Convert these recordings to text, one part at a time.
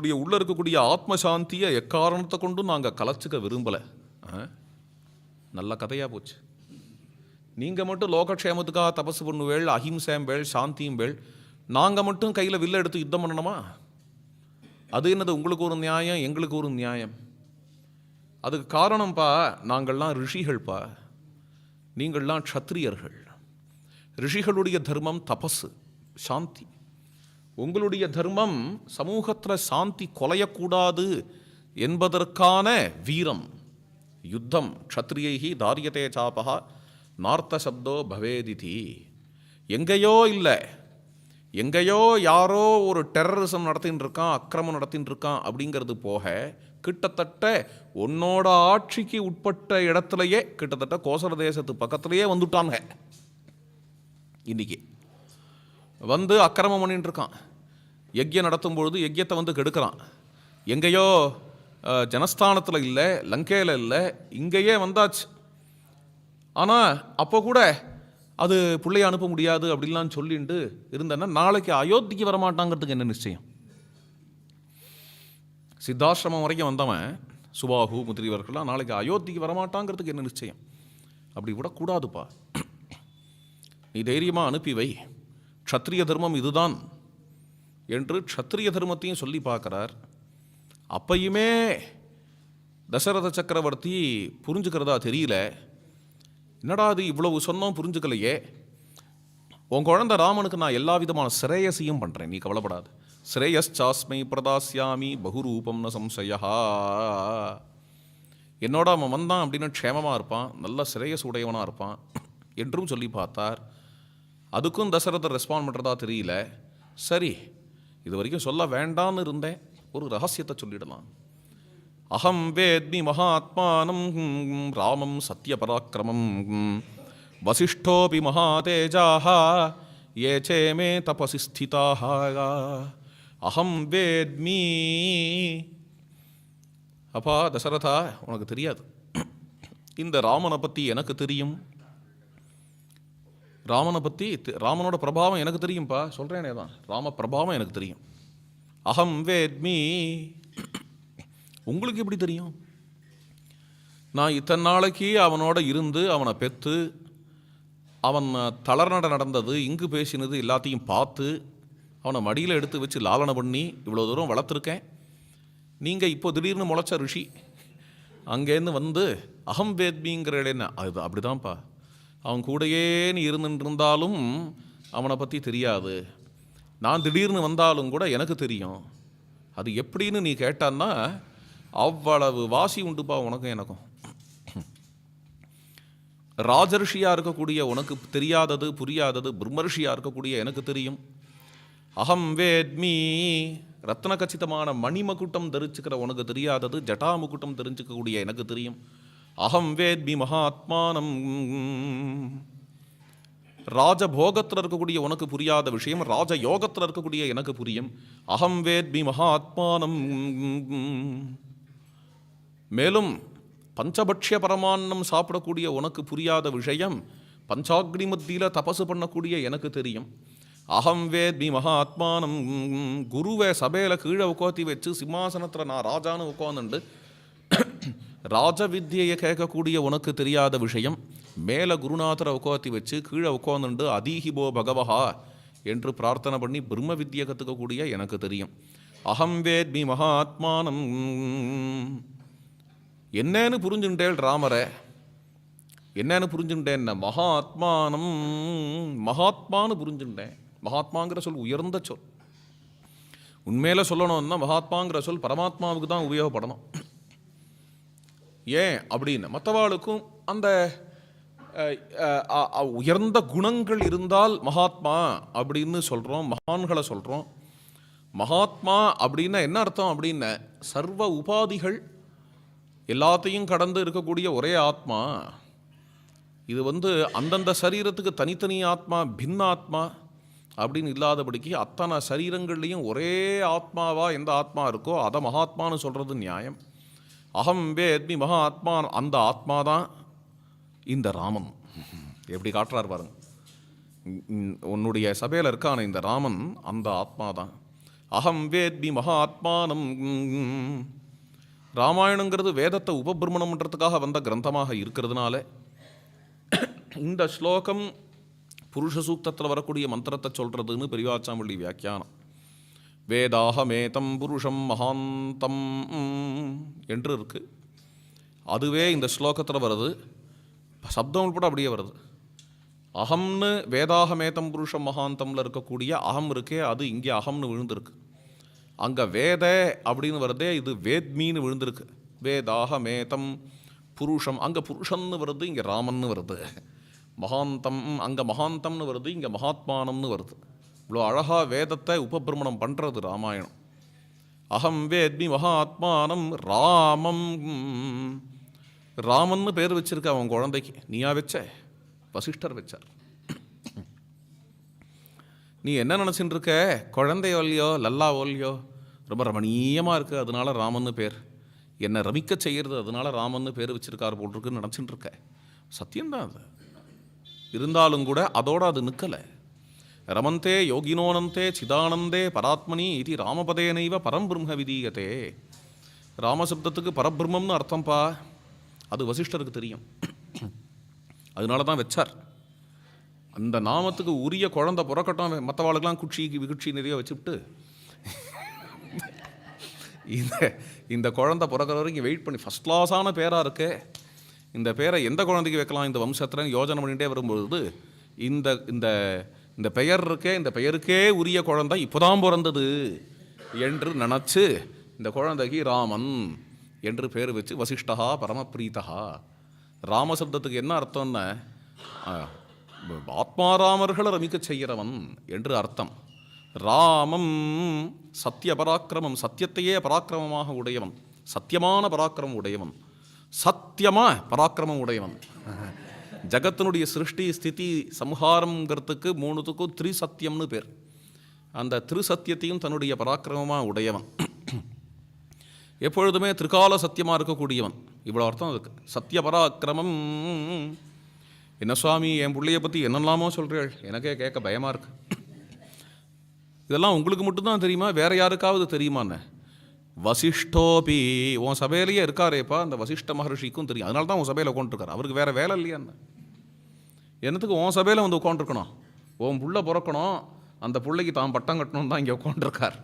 எங்களுடைய உள்ள இருக்கக்கூடிய ஆத்ம சாந்தியை எக்காரணத்தை கொண்டும் நாங்கள் கலைச்சிக்க விரும்பலை. நல்ல கதையாக போச்சு. நீங்கள் மட்டும் லோகக்ஷேமத்துக்காக தபசு பண்ணுவேள் சாந்தியும் வேள். நாங்கள் மட்டும் கையில் வில்ல எடுத்து யுத்தம் பண்ணணுமா? அது என்னது உங்களுக்கு ஒரு நியாயம் எங்களுக்கு ஒரு நியாயம்? அதுக்கு காரணம்ப்பா நாங்கள்லாம் ரிஷிகள்ப்பா. நீங்கள்லாம் க்ஷத்ரியர்கள் ரிஷிகளுடைய தர்மம் தபசு சாந்தி. உங்களுடைய தர்மம் சமூகத்தில் சாந்தி கொலையக்கூடாது என்பதற்கான வீரம். யுத்தம் க்ஷத்ரியைகி தாரியதே சாபகா நார்த்த சப்தோ பவேதிதி. எங்கேயோ இல்லை. எங்கேயோ யாரோ ஒரு டெரரிசம் நடத்தின்னு இருக்கான் அக்கிரமம் நடத்தின்னு இருக்கான் அப்படிங்கிறது போக கிட்டத்தட்ட உன்னோட ஆட்சிக்கு உட்பட்ட இடத்துலையே கிட்டத்தட்ட கோசல தேசத்து பக்கத்துலேயே வந்துட்டாங்க இன்றைக்கி வந்து அக்கிரமம் பண்ணிட்டு இருக்கான். யஜ்யம் நடத்தும் பொழுது யஜ்யத்தை வந்து கெடுக்கிறான். எங்கேயோ ஜனஸ்தானத்தில் இல்லை லங்கையில் இல்லை இங்கேயே வந்தாச்சு. ஆனால் அப்போ கூட அது பிள்ளைய அனுப்ப முடியாது அப்படின்லாம் சொல்லிட்டு இருந்தேன்னா நாளைக்கு அயோத்திக்கு வரமாட்டாங்கிறதுக்கு என்ன நிச்சயம்? சித்தாசிரமம் வரைக்கும் வந்தவன் சுபாகு முதலியவர்கள்லாம் நாளைக்கு அயோத்திக்கு வரமாட்டாங்கிறதுக்கு என்ன நிச்சயம்? அப்படி விடக்கூடாதுப்பா. நீ தைரியமாக அனுப்பி வை. க்ஷத்ரிய தர்மம் இதுதான் என்று க்ஷத்ரிய தர்மத்தையும் சொல்லி பார்க்குறார். அப்பையுமே தசரத சக்கரவர்த்தி புரிஞ்சுக்கிறதா தெரியல. என்னடா அது இவ்வளவு சொன்னோம் புரிஞ்சுக்கலையே. உன் குழந்தை ராமனுக்கு நான் எல்லா விதமான சிரேயசையும் பண்ணுறேன் நீ கவலைப்படாது. ஸ்ரேயஸ்சாஸ்மை பிரதாஸ்யாமி பகுரூபம் ந சம்சயா. என்னோட அவன் வந்தான் அப்படின்னு க்ஷேமமாக இருப்பான் நல்ல சிரேயஸ் உடையவனாக இருப்பான் என்றும் சொல்லி பார்த்தார். அதுக்கும் தசரதர் ரெஸ்பாண்ட் பண்ணுறதா தெரியல. சரி இது வரைக்கும் சொல்ல வேண்டான்னு இருந்தேன். ஒரு ரகசியத்தை சொல்லிடலாம். அகம் வேத்மி மகாத்மானம் ராமம் சத்திய பராக்கிரமம் வசிஷ்டோபி மகாதேஜாக ஏ சேமே தபசி ஸ்திதாக அகம் வேத்மி. அப்பா தசரதா உனக்கு தெரியாது. இந்த ராமனை பற்றி எனக்கு தெரியும். ராமனை பற்றி ராமனோட பிரபாவம் எனக்கு தெரியும்ப்பா சொல்கிறேனே தான் ராம பிரபாவம் எனக்கு தெரியும். அகம் வேத்மி. உங்களுக்கு எப்படி தெரியும்? நான் இத்தனை நாளைக்கு அவனோட இருந்து அவனை பெற்று அவன் தளர்நட நடந்தது இங்கு பேசினது எல்லாத்தையும் பார்த்து அவனை மடியில் எடுத்து வச்சு லாலனை பண்ணி இவ்வளோ தூரம் வளர்த்துருக்கேன். நீங்கள் இப்போ திடீர்னு முளைச்ச ரிஷி அங்கேருந்து வந்து அகம் வேத்மிங்கிற என்ன? அது அப்படிதான்ப்பா. அவன் கூடயே நீ இருந்துருந்தாலும் இருந்தாலும் அவனை பற்றி தெரியாது. நான் திடீர்னு வந்தாலும் கூட எனக்கு தெரியும். அது எப்படின்னு நீ கேட்டான்னா அவ்வளவு வாசி உண்டுப்பா உனக்கும் எனக்கும். ராஜர்ஷியாக இருக்கக்கூடிய உனக்கு தெரியாதது புரியாதது பிரம்மரிஷியாக இருக்கக்கூடிய எனக்கு தெரியும். அகம் வேத்மி ரத்ன கச்சிதமான மணிமகுட்டம் தரிச்சுக்கிற உனக்கு தெரியாதது ஜட்டாமுகுட்டம் தெரிஞ்சுக்கக்கூடிய எனக்கு தெரியும். அகம் வேத்மி மகாத்மானம். ராஜபோகத்தில் இருக்கக்கூடிய உனக்கு புரியாத விஷயம் ராஜ யோகத்தில் இருக்கக்கூடிய எனக்கு புரியும். அகம் வேத்மி மகாத்மானம். மேலும் பஞ்சபட்சிய பரமான்னம் சாப்பிடக்கூடிய உனக்கு புரியாத விஷயம் பஞ்சாக்னி மத்தியில் தபசு பண்ணக்கூடிய எனக்கு தெரியும். அகம் வேத்மி மகாத்மானம். குருவை சபையில் கீழே உட்காத்தி வச்சு சிம்மாசனத்தில் நான் ராஜான்னு உட்காந்துண்டு ராஜ வித்தியை கேட்கக்கூடிய உனக்கு தெரியாத விஷயம் மேலே குருநாதரை உட்காத்தி வச்சு கீழே உட்காந்துண்டு அதீஹிபோ பகவஹா என்று பிரார்த்தனை பண்ணி பிரம்ம வித்தியை கற்றுக்கக்கூடிய எனக்கு தெரியும். அகம் வேத்மி மகாத்மானம். என்னன்னு புரிஞ்சுட்டேள் ராமரை. என்னன்னு புரிஞ்சுட்டேன் மகாத்மானம். மகாத்மான்னு புரிஞ்சுட்டேன் மகாத்மாங்கிற சொல் உயர்ந்த சொல். உண்மையில சொல்லணும்னா மகாத்மாங்கிற சொல் பரமாத்மாவுக்கு தான் உபயோகப்படணும். ஏன் அப்படின்னு? மற்றவாளுக்கும் அந்த உயர்ந்த குணங்கள் இருந்தால் மகாத்மா அப்படின்னு சொல்கிறோம் மகான்களை சொல்கிறோம் மகாத்மா அப்படின்னா என்ன அர்த்தம் அப்படின்னா சர்வ உபாதிகள் எல்லாத்தையும் கடந்து இருக்கக்கூடிய ஒரே ஆத்மா. இது வந்து அந்தந்த சரீரத்துக்கு தனித்தனி ஆத்மா பின்ன ஆத்மா அப்படின்னு இல்லாதபடிக்கு அத்தனை சரீரங்கள்லேயும் ஒரே ஆத்மாவாக எந்த ஆத்மா இருக்கோ அதை மகாத்மான்னு சொல்கிறது நியாயம். அகம் வேத்மி மகா ஆத்மா அந்த ஆத்மா தான் இந்த ராமன். எப்படி காட்டுறார் பாருங்க. உன்னுடைய சபையில் இருக்கான இந்த ராமன் அந்த ஆத்மா தான் அகம் வேத்மி மகாத்மானம். ராமாயணங்கிறது வேதத்தை உபபிரமணம் பண்ணுறதுக்காக வந்த கிரந்தமாக இருக்கிறதுனால இந்த ஸ்லோகம் புருஷ சூக்தத்தில் வரக்கூடிய மந்திரத்தை சொல்கிறதுன்னு பெரியவாச்சாமள்ளி வியாக்கியானம். வேதாகமேதம் புருஷம் மகாந்தம். என்று இருக்குது அதுவே இந்த ஸ்லோகத்தில் வருது. சப்தம் உட்பட அப்படியே வருது. அகம்னு வேதாகமேதம் புருஷம் மகாந்தமில் இருக்கக்கூடிய அகம் இருக்கே அது இங்கே அகம்னு விழுந்திருக்கு. அங்கே வேத அப்படின்னு வருதே இது வேத்மின்னு விழுந்திருக்கு. வேதாகமேதம் புருஷம் அங்கே புருஷன்னு வருது இங்கே ராமன்னு வருது. மகாந்தம் அங்கே மகாந்தம்னு வருது இங்கே மகாத்மானம்னு வருது. இவ்வளோ அழகாக வேதத்தை உபபிரமணம் பண்ணுறது ராமாயணம். அகம் வேத்மி மகாத்மானம் ராமம். ராமன்னு பேர் வச்சிருக்க அவன் குழந்தைக்கு. நீயா வச்ச? வசிஷ்டர் வச்சார் நீ என்ன நினச்சின்னு இருக்க? குழந்தை ஒல்லியோ லல்லா ஒல்லியோ ரொம்ப ரமணீயமாக இருக்குது அதனால ராமன்னு பேர். என்னை ரமிக்க செய்கிறது அதனால ராமன்னு பேர் வச்சிருக்கார் போட்டிருக்குன்னு நினச்சிட்டு இருக்க. சத்தியம்தான் அது. இருந்தாலும் கூட அதோட அது நிற்கலை ரமந்தே யோகினோனந்தே சிதானந்தே பராத்மனி இது ராமபதேனைவ பரம்பிரம்ம விதீயத்தே ராமசப்தத்துக்கு பரபிரம்மம்னு அர்த்தம்ப்பா அது வசிஷ்டருக்கு தெரியும். அதனால தான் வச்சார். அந்த நாமத்துக்கு உரிய குழந்தை புறக்கட்டம் மற்றவாளுக்கெல்லாம் குச்சி விகுட்சி நிறைய வச்சுவிட்டு இந்த இந்த குழந்தை பிறக்கிற வரைக்கும் வெயிட் பண்ணி ஃபஸ்ட் கிளாஸான பேராக இருக்கே. இந்த பேரை எந்த குழந்தைக்கு வைக்கலாம் இந்த வம்சத்தில்னு யோஜனை பண்ணிகிட்டே வரும்பொழுது இந்த இந்த இந்த பெயர் இருக்கே இந்த பெயருக்கே உரிய குழந்தை இப்போதான் பிறந்தது என்று நினச்சி இந்த குழந்தைக்கு ராமன் என்று பேர் வச்சு வசிஷ்டா பரமபிரீதா ராமசப்தத்துக்கு என்ன அர்த்தம்னா? ஆத்மாராமர்களை ரமிக்க செய்கிறவன் என்று அர்த்தம். ராமம் சத்திய பராக்கிரமம் சத்தியத்தையே பராக்கிரமமாக உடையவன் சத்தியமான பராக்கிரமம் உடையவன் சத்தியமா பராக்கிரமம் உடையவன். ஜகத்தினுடைய சிருஷ்டி ஸ்திதி சம்ஹாரங்கிறதுக்கு மூணுத்துக்கும் திரிசத்தியம்னு பேர். அந்த திருசத்தியத்தையும் தன்னுடைய பராக்கிரமமாக உடையவன். எப்பொழுதுமே திரிகால சத்தியமாக இருக்கக்கூடியவன். இவ்வளோ அர்த்தம் அதுக்கு. சத்திய பராக்கிரமம். என்ன சுவாமி என் பிள்ளைய பற்றி என்னெல்லாமோ சொல்கிறீள் எனக்கே கேட்க பயமாக இருக்கு. இதெல்லாம் உங்களுக்கு மட்டும்தான் தெரியுமா? வேறு யாருக்காவது தெரியுமான்னு? வசிஷ்டோபி உன் சபையிலேயே இருக்காரேப்பா அந்த வசிஷ்ட மகர்ஷிக்கும் தெரியும். அதனால தான் உன் சபையில் உட்காந்துருக்காரு அவருக்கு வேறு வேலை இல்லையான்னு என்னத்துக்கு உன் சபையில் வந்து உட்காந்துருக்கணும் உன் புள்ள பிறக்கணும் அந்த பிள்ளைக்கு தான் பட்டம் கட்டணும் தான் இங்கே உட்காந்துருக்கார்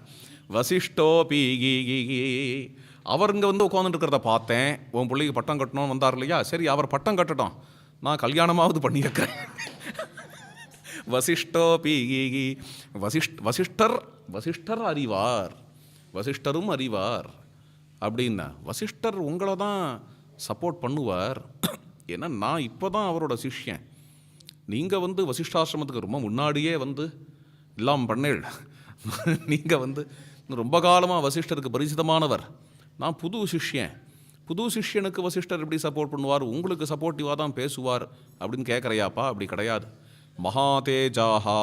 வசிஷ்டோபி கி கி கி. அவர் இங்கே வந்து உட்காந்துருக்கிறத பார்த்தேன். உன் பிள்ளைக்கு பட்டம் கட்டணும்னு வந்தார் இல்லையா? சரி அவர் பட்டம் கட்டட்டும். நான் கல்யாணமாவது பண்ணியிருக்கேன் வசிஷ்டோபி வசிஷ்ட் வசிஷ்டர் வசிஷ்டர் அறிவார். வசிஷ்டரும் அறிவார். அப்படின்னா வசிஷ்டர் உங்களை தான் சப்போர்ட் பண்ணுவார். ஏன்னா நான் இப்போ தான் அவரோட சிஷ்யன். நீங்கள் வந்து வசிஷ்டாசிரமத்துக்கு ரொம்ப முன்னாடியே வந்து எல்லாம் பண்ணேள். நீங்கள் வந்து ரொம்ப காலமாக வசிஷ்டருக்கு பரிசிதமானவர் நான் புது சிஷ்யன். புது சிஷ்யனுக்கு வசிஷ்டர் எப்படி சப்போர்ட் பண்ணுவார்? உங்களுக்கு சப்போர்ட்டிவாக தான் பேசுவார். அப்படின்னு கேட்குறையாப்பா அப்படி கிடையாது. மகாதேஜாஹா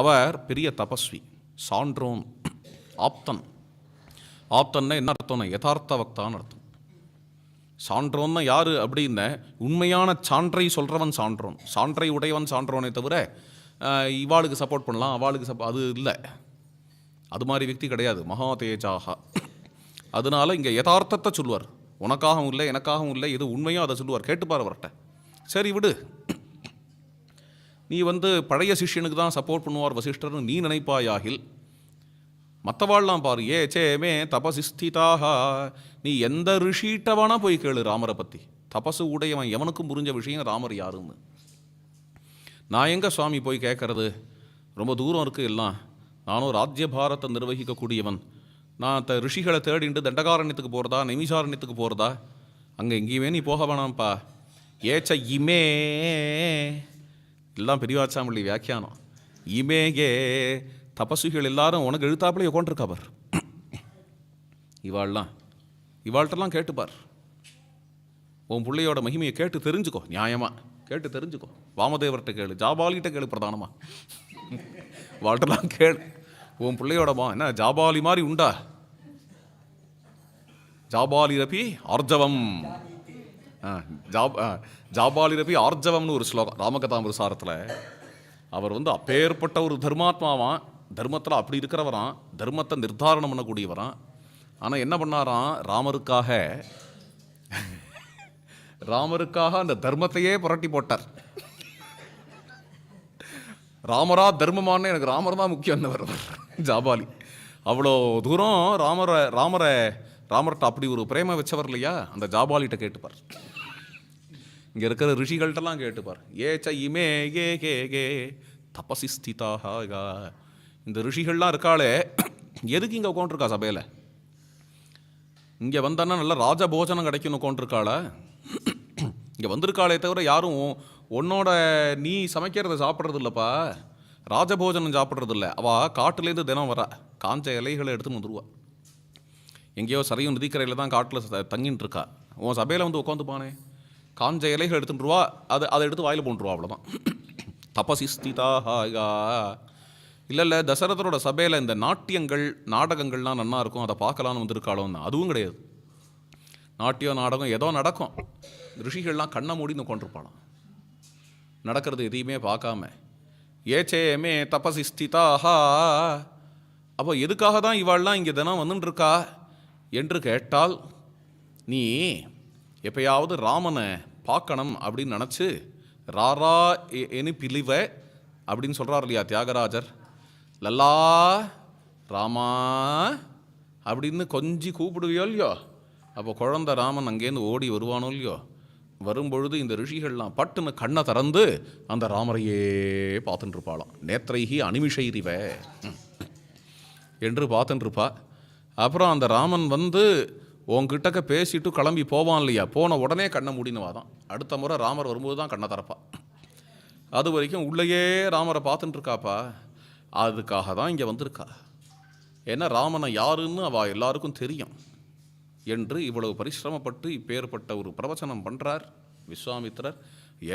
அவர் பெரிய தபஸ்வி சான்றோன். ஆப்தன். ஆப்தன்னா என்ன அர்த்தம்னா யதார்த்த வக்தான்னு அர்த்தம். சான்றோன்னா யார் அப்படின்ன உண்மையான சான்றை சொல்கிறவன் சான்றோன். சான்றை உடையவன் சான்றோனே தவிர இவாளுக்கு சப்போர்ட் பண்ணலாம் அவளுக்கு சப்போ அது இல்லை. அது மாதிரி வியக்தி கிடையாது. மகா தேஜாக அதனால இங்கே யதார்த்தத்தை சொல்லுவார். உனக்காகவும் இல்லை எனக்காகவும் இல்லை எது உண்மையோ அதை சொல்லுவார். கேட்டுப்பார் அவர்கிட்ட. சரி விடு. நீ வந்து பழைய சிஷ்யனுக்கு தான் சப்போர்ட் பண்ணுவார் வசிஷ்டர்னு நீ நினைப்பாயாகில் மற்றவாள்லாம் பாரு ஏ சேமே தபசிஸ்திதாக நீ எந்த ரிஷிட்ட போய் கேளு ராமரை பற்றி தபசு உடையவன் எவனுக்கும் புரிஞ்ச விஷயம் ராமர் யாருன்னு. நான் எங்கே சுவாமி போய் கேட்கறது ரொம்ப தூரம் இருக்குது எல்லாம். நானும் ராஜ்ய பாரத்தை நிர்வகிக்கக்கூடியவன். நான் த ரிஷிகளை தேடிண்டு தண்டகாரண்யத்துக்கு போகிறதா நெமிசாரண்யத்துக்கு போகிறதா அங்கே எங்கேயுமே நீ போக வேணாம்ப்பா. ஏச்ச இமே. எல்லாம் பெரியவாச்சாமல்லி வியாக்கியானம். இமேகே தபசுகள் எல்லாரும் உனக்கு எழுத்தாப்புல உட்காந்துருக்கா பார் இவாள்லாம் இவாள்கிட்டலாம் கேட்டுப்பார். உன் பிள்ளையோட மகிமையை கேட்டு தெரிஞ்சுக்கோ நியாயமாக கேட்டு தெரிஞ்சுக்கோ. வாமதேவர்கிட்ட கேளு ஜாபாலிகிட்ட கேளு பிரதானமாக வாழ்ட்டெல்லாம் கேளு உன் பிள்ளையோடமா என்ன ஜாபாலி மாதிரி உண்டா? ஜாபாலிரபி ஆர்ஜவம். ஆ, ஜாப் ஆ, ஜாபாலிரபி ஆர்ஜவம்னு ஒரு ஸ்லோகம் ராமகதாமிருசாரத்தில். அவர் வந்து அப்பேற்பட்ட ஒரு தர்மாத்மாவான் தர்மத்தில் அப்படி இருக்கிறவராம் தர்மத்தை நிர்தாரணம் பண்ணக்கூடியவரான் ஆனால் என்ன பண்ணாராம்? ராமருக்காக ராமருக்காக அந்த தர்மத்தையே புரட்டி போட்டார். ராமரா தர்மமானு எனக்கு ராமர் தான் முக்கியம் வருவார் ஜாபாலி. அவ்வளோ தூரம் ராமரை ராமரை ராமர்கிட்ட அப்படி ஒரு பிரேம வச்சவர் இல்லையா? அந்த ஜாபாலிகிட்ட கேட்டுப்பார். இங்கே இருக்கிற ரிஷிகள்கிட்டலாம் கேட்டுப்பார். ஏ ச இமே கே கே கே தபசி ஸ்திதாக இந்த ரிஷிகள்லாம் இருக்காளே எதுக்கு இங்கே உட்காந்துருக்கா சபையில்? இங்கே வந்தான்னா நல்லா ராஜபோஜனம் கிடைக்கணும் உட்காந்துருக்காளா இங்கே வந்திருக்காளே தவிர யாரும் உன்னோட நீ சமைக்கிறத சாப்பிட்றது இல்லைப்பா ராஜபோஜனம் சாப்பிட்றது இல்லை அவள் காட்டுலேருந்து தினம் வரா. காஞ்ச இலைகளை எடுத்துன்னு வந்துருவா. எங்கேயோ சரியும் நதிக்கரையில் தான் காட்டில் தங்கின்னு இருக்கா உன் சபையில் வந்து உட்காந்துப்பானே காஞ்ச இலைகள் எடுத்துட்டுருவா அது அதை எடுத்து வாயில் போட்டுருவா அவ்வளோதான் தபசிஸ்திதாகா இல்லை இல்லை தசரதரோட சபையில் இந்த நாட்டியங்கள் நாடகங்கள்லாம் நல்லா இருக்கும் அதை பார்க்கலான்னு வந்திருக்காளோன்னு அதுவும் கிடையாது. நாட்டியம் நாடகம் ஏதோ நடக்கும். ரிஷிகள்லாம் கண்ணை மூடின்னு உட்காந்துருப்பாளாம் நடக்கிறது எதையுமே பார்க்காம. ஏச்சேமே தபசி ஸ்திதாஹா அப்போ எதுக்காக தான் இவாள்லாம் இங்கே தினம் வந்துட்டுருக்கா என்று கேட்டால் நீ எப்பயாவது ராமனை பார்க்கணும் அப்படின்னு நினச்சி ராரா எனி பிலிவ அப்படின்னு சொல்கிறார் இல்லையா தியாகராஜர். லல்லா ராமா அப்படின்னு கொஞ்சி கூப்பிடுவியோ இல்லையோ? அப்போ குழந்த ராமன் அங்கேருந்து ஓடி வருவானோ இல்லையோ? வரும்பொழுது இந்த ரிஷிகள்லாம் பட்டுன்னு கண்ணை திறந்து அந்த ராமரையே பார்த்துட்டுருப்பாளாம் நேத்திரைகி அனிமிஷைரிவ என்று பார்த்துட்டுருப்பா அப்புறம் அந்த ராமன் வந்து உன்கிட்டக்க பேசிட்டு கிளம்பி போவான் இல்லையா? போன உடனே கண்ணை மூடினுவாதான் அடுத்த முறை ராமர் வரும்போது தான் கண்ணை திறப்பா. அது வரைக்கும் உள்ளேயே ராமரை பார்த்துட்டுருக்காப்பா அதுக்காக தான் இங்கே வந்திருக்கா. ஏன்னா ராமனை யாருன்னு அவள் எல்லாருக்கும் தெரியும். என்று இவ்வளவு பரிசிரமப்பட்டு இப்பேற்பட்ட ஒரு பிரவச்சனம் பண்ணுறார் விஸ்வாமித்திரர்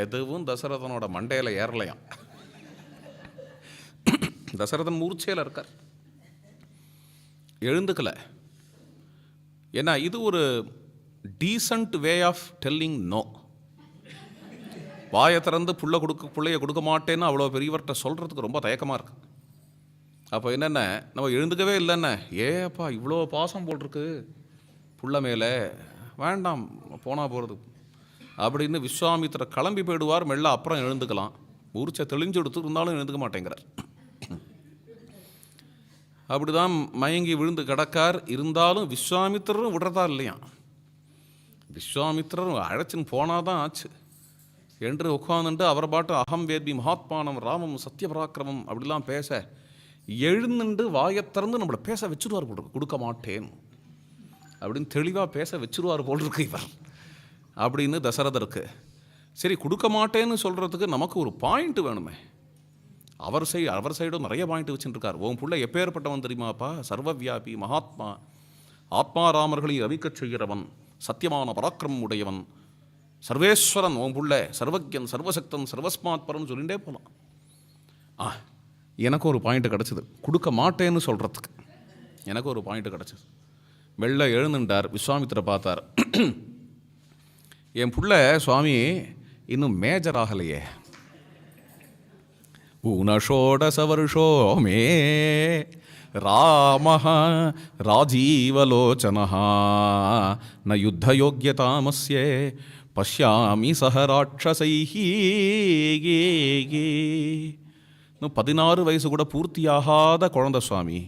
எதுவும் தசரதனோட மண்டையில் ஏறலையாம் தசரதன் மூர்ச்சையில் இருக்கார். எழுந்துக்கல. ஏன்னா இது ஒரு decent way of telling no வாயை திறந்து புள்ள கொடுக்க பிள்ளைய கொடுக்க மாட்டேன்னு அவ்வளோ பெரியவர்கிட்ட சொல்கிறதுக்கு ரொம்ப தயக்கமாக இருக்குது அப்போ என்னென்ன? நம்ம எழுந்துக்கவே இல்லைண்ணே ஏப்பா இவ்வளோ பாசம் போட்டிருக்கு. புள்ள மேலே வேண்டாம் போனால் போகிறது அப்படின்னு விஸ்வாமித்திர கிளம்பி போயிடுவார். மெல்ல அப்புறம் எழுந்துக்கலாம். ஊர்ச்சை தெளிஞ்சு எடுத்து இருந்தாலும் எழுந்துக்க மாட்டேங்கிறார். அப்படிதான் மயங்கி விழுந்து கிடக்கார். இருந்தாலும் விஸ்வாமித்திரரும் விடுறதா இல்லையா? விஸ்வாமித்திரரும் அழைச்சின்னு போனாதான் ஆச்சு. என்று உட்காந்துட்டு அவர் பாட்டு அகம் வேத்மி மகாத்மானம் ராமம் சத்யபராக்கிரமம் அப்படிலாம் பேச எழுந்துண்டு வாயைத் திறந்து நம்மளை பேச வச்சுருவார் போல் இருக்கு. கொடுக்க மாட்டேன். அப்படின்னு தெளிவாக பேச வச்சுருவார் போல் இருக்கு இவர். அப்படின்னு தசரதருக்கு சரி கொடுக்க மாட்டேன்னு சொல்கிறதுக்கு நமக்கு ஒரு பாயிண்ட் வேணுமே. அவர் சைடு அவர் சைடும் நிறைய பாயிண்ட் வச்சுருக்கார். உன் பிள்ளை எப்பேற்பட்டவன் தெரியுமாப்பா சர்வவியாபி மகாத்மா. ஆத்மாராமர்களை ரவிக்கச் செய்கிறவன் சத்தியமான பராக்கிரமம் உடையவன். சர்வேஸ்வரன் உன் புள்ள. சர்வஜன் சர்வசக்தன் சர்வஸ்மாத்பரன் சொல்லிகிட்டே போகலாம் ஆ எனக்கு ஒரு பாயிண்ட் கிடச்சிது. கொடுக்க மாட்டேன்னு சொல்கிறதுக்கு எனக்கு ஒரு பாயிண்ட் கிடச்சிது. மெல்ல எழுந்துட்டார் விஸ்வாமித்திர பார்த்தார். என் புள்ள சுவாமி இன்னும் மேஜர் ஆகலையே. ஊனஷோடசவருஷோ மே ராம ராஜீவலோச்சனஹா ந யுத்த யுத்தயோக்கியதாமஸ்யே பசியாமி சக ராட்சசை இன்னும் பதினாறு வயசு கூட பூர்த்தியாகாத குழந்தை சுவாமி.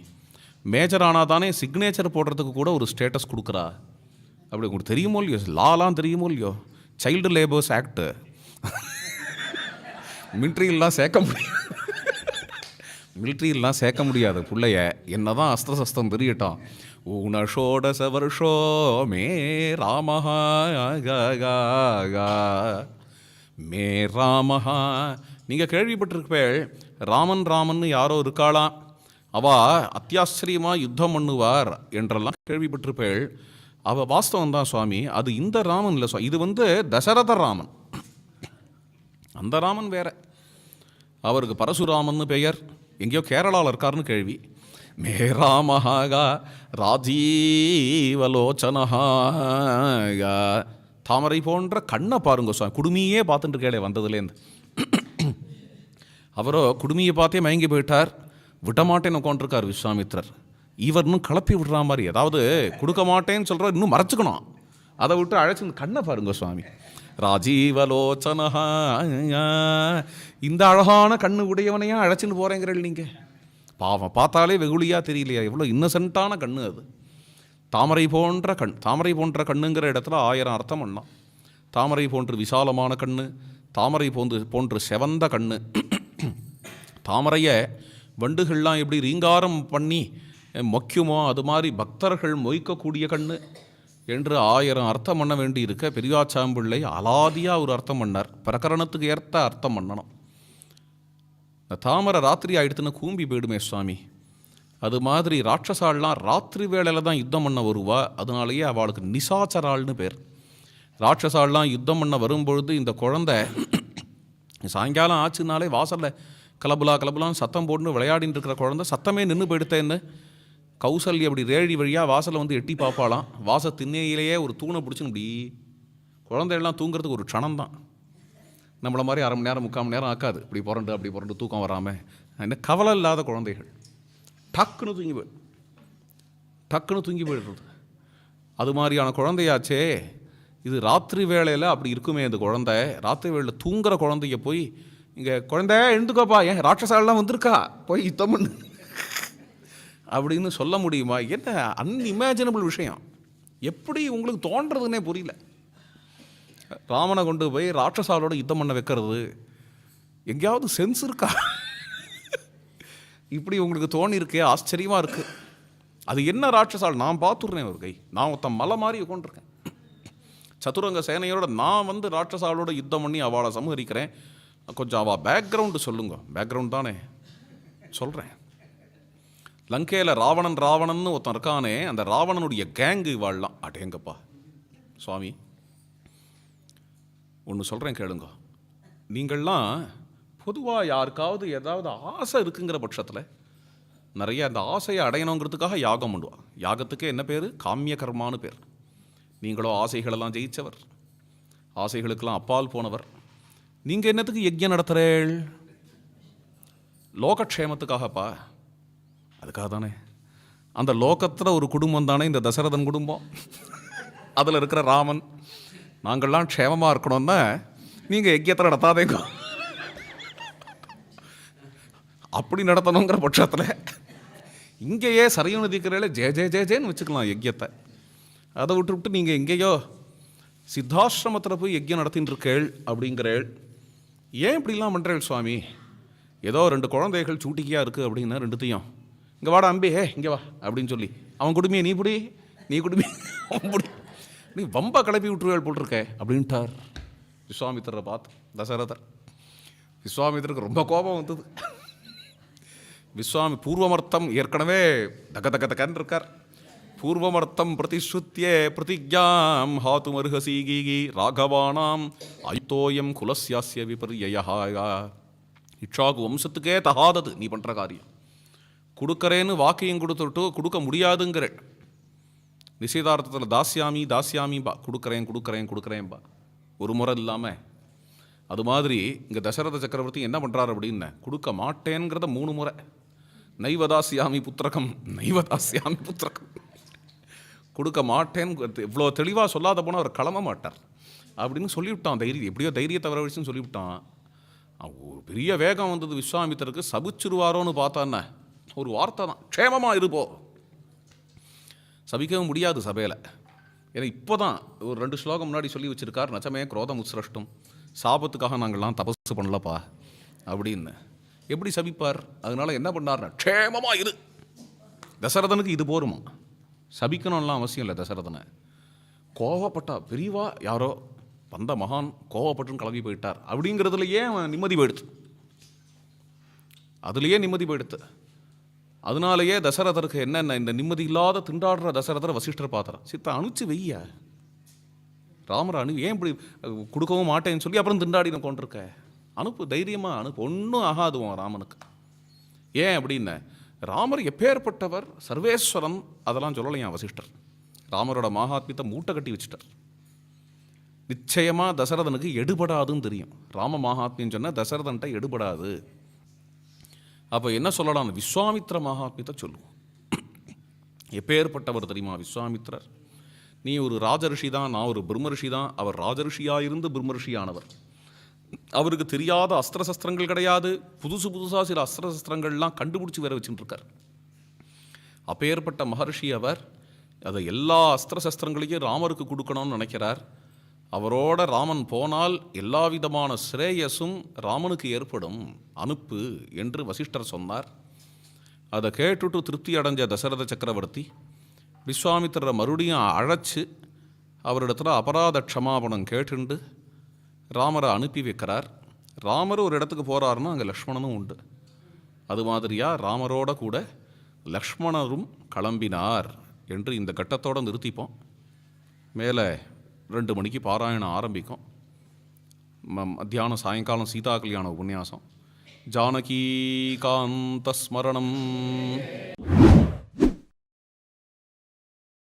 மேஜர் ஆனால் தானே சிக்னேச்சர் போடுறதுக்கு கூட ஒரு ஸ்டேட்டஸ் கொடுக்குறா. அப்படி உங்களுக்கு தெரியுமோ இல்லையோ? லாலாம் தெரியுமோ இல்லையோ? சைல்டு லேபர்ஸ் ஆக்ட் மிலிட்ரியெல்லாம் சேர்க்க முடியாது. மிலிட்ரியெல்லாம் சேர்க்க முடியாது பிள்ளைய. என்னதான் அஸ்திர சஸ்திரம் தெரியட்டும் ஊனஷோடச வருஷோ மே ராமஹா மே ராமஹா நீங்கள் கேள்விப்பட்டிருப்பேள் ராமன் ராமன் யாரோ இருக்காளாம் அவ அத்தியாச்சரியமாக யுத்தம் பண்ணுவார் என்றெல்லாம் கேள்விப்பட்டிருப்பேள் அவ வாஸ்தவம் தான் சுவாமி. அது இந்த ராமன் இல்லை சுவா இது வந்து தசரத ராமன். அந்த ராமன் வேற. அவருக்கு பரசுராமன்னு பெயர். எங்கேயோ கேரளாவில் இருக்காருன்னு கேள்வி. மே ராமஹாகா ராஜீவலோச்சனஹாகா தாமரை போன்ற கண்ணை பாருங்க சுவாமி. குடுமையே பார்த்துட்டு இருக்கேளே வந்ததுலேருந்து. அவரோ குடுமியை பார்த்தே மயங்கி போயிட்டார். விடமாட்டேன்னு உட்காந்துருக்கார் விஸ்வாமித்ரர் இவர் இன்னும் கிளப்பி விடுற மாதிரி ஏதாவது கொடுக்க மாட்டேன்னு சொல்கிற இன்னும் மறைச்சிக்கணும். அதை விட்டு அழைச்சி கண்ணை பாருங்க சுவாமி. ராஜீவலோச்சனஹா இந்த அழகான கண்ணு உடையவனையா அழைச்சின்னு போகிறேங்கிறீள் நீங்கள் பாவம் பார்த்தாலே வெகுளியாக தெரியலையா? எவ்வளோ இன்னசென்ட்டான கண்ணு அது. தாமரை போன்ற கண் தாமரை போன்ற கண்ணுங்கிற இடத்துல ஆயிரம் அர்த்தம் பண்ணலாம் தாமரை போன்று விசாலமான கண்ணு தாமரை போன்று போன்று செவந்த கண்ணு. தாமரையை வண்டுகள்லாம் எப்படி ரீங்காரம் பண்ணி மொக்கியுமோ அது மாதிரி பக்தர்கள் மொய்க்கக்கூடிய கண்ணு என்று ஆயிரம் அர்த்தம் பண்ண வேண்டி இருக்க பெரியாச்சாம்பிள்ளை அலாதியாக ஒரு அர்த்தம் பண்ணார். பிரகரணத்துக்கு ஏற்ற அர்த்தம் பண்ணணும். இந்த தாமரை ராத்திரி ஆயிடுத்துன்னு கூம்பி போயிடுமே சுவாமி. அது மாதிரி ராட்சசாள்லாம் ராத்திரி வேளையில் தான் யுத்தம் பண்ண வருவா. அதனாலேயே அவளுக்கு நிசாச்சராள்னு பேர். ராட்சசாள்லாம் யுத்தம் பண்ண வரும்பொழுது இந்த குழந்தை சாயங்காலம் ஆச்சுனாலே வாசலில் கலபுலா கலபுலான்னு சத்தம் போட்டுன்னு விளையாடின்னு இருக்கிற குழந்தை சத்தமே நின்று போயிடுத்தேன்னு. கௌசல்யா அப்படி ரேழி வழியாக வாசலை வந்து எட்டி பார்ப்பாளாம். வாச திண்ணையிலேயே ஒரு தூணை பிடிச்சுன்னு இப்படி குழந்தையெல்லாம் தூங்குறதுக்கு ஒரு க்ஷணம் தான் நம்மளை மாதிரி அரை மணி நேரம் முக்கால் மணி நேரம் ஆக்காது. இப்படி புரண்டு அப்படி புரண்டு தூக்கம் வராமல் என்ன கவலை இல்லாத குழந்தைகள். டக்குன்னு தூங்கி போய் டக்குன்னு தூங்கி போயிடுறது. அது மாதிரியான குழந்தையாச்சே. இது ராத்திரி வேளையில் அப்படி இருக்குமே இந்த குழந்தை. ராத்திரி வேளையில் தூங்குற குழந்தைய போய் இங்கே குழந்தை எழுந்துக்கோப்பா. ஏன் ராட்சசாலெலாம் வந்திருக்கா? போய் யுத்தம் பண்ணு. அப்படின்னு சொல்ல முடியுமா? என்ன அன்இமேஜினபிள் விஷயம். எப்படி உங்களுக்கு தோன்றதுன்னே புரியல. ராமனை கொண்டு போய் ராட்சசாலோட யுத்தம் பண்ண வைக்கிறது. எங்கேயாவது சென்ஸ் இருக்கா? இப்படி உங்களுக்கு தோணியிருக்கே ஆச்சரியமாக இருக்குது அது என்ன ராட்சசால்? நான் பார்த்துடுறேன் ஒரு கை. நான் ஒருத்தன் மலை மாதிரி உட்காந்துருக்கேன் சதுரங்க சேனையோட நான் வந்து ராட்சசாலோட யுத்தம் பண்ணி அவளை சமகரிக்கிறேன். கொஞ்சம் அவள் பேக்ரவுண்டு சொல்லுங்க. பேக்ரவுண்ட் தானே. சொல்கிறேன் லங்கையில் ராவணன் ராவணன்னு ஒருத்தன் இருக்கானே அந்த ராவணனுடைய கேங்கு வாழலாம் அடேங்கப்பா சுவாமி ஒன்று சொல்கிறேன் கேளுங்க. நீங்கள்லாம் பொதுவாக யாருக்காவது ஏதாவது ஆசை இருக்குங்கிற பட்சத்தில் நிறைய அந்த ஆசையை அடையணுங்கிறதுக்காக யாகம் பண்ணுவாள் யாகத்துக்கே என்ன பேர்? காமிய கர்மான்னு பேர். நீங்களோ ஆசைகளெல்லாம் ஜெயித்தவர் ஆசைகளுக்கெல்லாம் அப்பால் போனவர். நீங்கள் என்னத்துக்கு யஜ்யம் நடத்துகிறேள் லோகக்ஷேமத்துக்காகப்பா. அதுக்காக தானே அந்த லோகத்தில் ஒரு குடும்பம் தானே இந்த தசரதன் குடும்பம். அதில் இருக்கிற ராமன். நாங்கள்லாம் க்ஷேமமாக இருக்கணும்னா நீங்கள் யஜ்யத்தில் நடத்தாதேங்க. அப்படி நடத்தணுங்கிற பட்சத்தில் இங்கேயே சரையும் நதிக்கிறேல ஜே ஜே ஜே ஜேன்னு வச்சுக்கலாம் யஜ்யத்தை. அதை விட்டு விட்டு நீங்கள் எங்கேயோ சித்தாசிரமத்தில் போய் யஜ்யம் நடத்தின்னு இருக்கேள் அப்படிங்கிறேள். ஏன் இப்படிலாம் பண்ணுறேள் சுவாமி? ஏதோ ரெண்டு குழந்தைகள் சூட்டிக்கியாக இருக்குது அப்படின்னா ரெண்டுத்தையும். இங்கே வாடா அம்பி ஹே இங்கே வா அப்படின்னு சொல்லி. அவன் குடுமையை நீ பிடி நீ குடுமி அவன் பிடி. நீ வம்ப கிளப்பி விட்டுருவேள் போட்டிருக்க அப்படின்ட்டார். விஸ்வாமித்திரரை பார்த்து தசரதர். விஸ்வாமித்திரருக்கு ரொம்ப கோபம் வந்தது. விஸ்வாமி பூர்வமர்த்தம் ஏற்கனவே தக்க தக்க தக்கன்னு இருக்கார் பூர்வமர்த்தம் பிரதிஸ்ருத்திய பிரதிஜாம் ஹாத்து கீகி ராகவானாம் அயுத்தோயம் குலசியாசிய விபர்யா இட்சாகு வம்சத்துக்கே தகாதது நீ பண்ணுற காரியம். கொடுக்கறேன்னு வாக்கியம் கொடுத்துட்டு கொடுக்க முடியாதுங்கிற நிச்சயதார்த்தத்தில் தாஸ்யாமி தாஸ்யாமி பா கொடுக்குறேன் கொடுக்குறேன் கொடுக்குறேன் பா ஒரு முறை இல்லாமல் அது மாதிரி இங்கே தசரத சக்கரவர்த்தி என்ன பண்ணுறாரு அப்படின்னு கொடுக்க மாட்டேங்கிறத மூணு முறை. நைவதாசியாமி புத்திரகம் நைவதாசியாமி புத்திரகம். கொடுக்க மாட்டேன்னு இவ்வளோ தெளிவாக சொல்லாத போனால் அவர் கிளம்ப மாட்டார். அப்படின்னு சொல்லிவிட்டான் தைரியம் எப்படியோ தைரியத்தை வர வச்சுன்னு சொல்லிவிட்டான் ஒரு பெரிய வேகம் வந்தது விஸ்வாமித்தருக்கு சபிச்சிருவாரோன்னு பார்த்தான்ன ஒரு வார்த்தை தான். க்ஷேமமாக இருப்போ. சபிக்கவும் முடியாது சபையில். ஏன்னா இப்போ தான் ஒரு ரெண்டு ஸ்லோகம் முன்னாடி சொல்லி வச்சிருக்கார். நச்சமே குரோதம் உத்ஸ்ரஷ்டும். சாபத்துக்காக நாங்கள்லாம் தபசு பண்ணலப்பா. அப்படின்னு. எப்படி சபிப்பார்? அதனால என்ன பண்ணார்னா க்ஷேமமா இரு. தசரதனுக்கு இது போருமா? சபிக்கணும்லாம் அவசியம் இல்லை தசரதனை. கோவப்பட்டா பெரியவா யாரோ வந்த மகான் கோவப்பட்டுன்னு கிளம்பி போயிட்டார். அப்படிங்கிறதுலையே அவன் நிம்மதி போயிடுத்து. அதுலேயே நிம்மதி போயிடுத்து. அதனாலேயே தசரதருக்கு என்னென்ன இந்த நிம்மதி இல்லாத திண்டாடுற தசரதரை வசிஷ்டர் பார்த்தார் சித்த அனுச்சு வெய்ய ராமர் அணு ஏன் இப்படி கொடுக்கவும் மாட்டேன்னு சொல்லி அப்புறம் திண்டாடின கொண்டிருக்க? அனுப்பு தைரியமாக அனுப்பு. ஒன்றும் ஆகாதுவான் ராமனுக்கு. ஏன் அப்படின்னு? ராமர் எப்பேற்பட்டவர் சர்வேஸ்வரன் அதெல்லாம் சொல்லலையா வசிஷ்டர். ராமரோட மகாத்மியத்தை மூட்டை கட்டி வச்சுட்டார். நிச்சயமாக தசரதனுக்கு எடுபடாதுன்னு தெரியும். ராம மகாத்மியம் சொன்னால் தசரதன்ட்ட எடுபடாது. அப்போ என்ன சொல்லலாம் விஸ்வாமித்ர மகாத்மியத்தை சொல்லுவோம். எப்பேற்பட்டவர் தெரியுமா விஸ்வாமித்ரர்? நீ ஒரு ராஜரிஷி தான் நான் ஒரு பிரம்மரிஷி தான். அவர் ராஜரிஷியாக இருந்து பிரம்மரிஷியானவர் அவருக்கு தெரியாத அஸ்திர சஸ்திரங்கள் கிடையாது. புதுசு புதுசாக சில அஸ்திர சஸ்திரங்கள்லாம் கண்டுபிடிச்சி வேற வச்சுட்டு அப்பேற்பட்ட மகர்ஷி அவர் அதை எல்லா அஸ்திர சஸ்திரங்களையும் ராமருக்கு கொடுக்கணும்னு நினைக்கிறார். அவரோட ராமன் போனால் எல்லா விதமான ஸ்ரேயஸும் ராமனுக்கு ஏற்படும் அனுப்பு என்று வசிஷ்டர் சொன்னார். அதை கேட்டுட்டு திருப்தி அடைஞ்ச தசரத சக்கரவர்த்தி விஸ்வாமித்திரரை மறுபடியும் அழைச்சு அவரிடத்துல அபராத க்ஷமாபணம் கேட்டுண்டு ராமரை அனுப்பி வைக்கிறார். ராமர் ஒரு இடத்துக்கு போகிறாருன்னா அங்கே லக்ஷ்மணனும் உண்டு. அது மாதிரியா ராமரோட கூட லக்ஷ்மணரும் கிளம்பினார் என்று இந்த கட்டத்தோடு நிறுத்திப்போம். மேலே ரெண்டு மணிக்கு பாராயணம் ஆரம்பிக்கும். ம- மத்தியானம் சாயங்காலம் சீதா கல்யாண உபன்யாசம். ஜானகீகாந்தஸ்மரணம்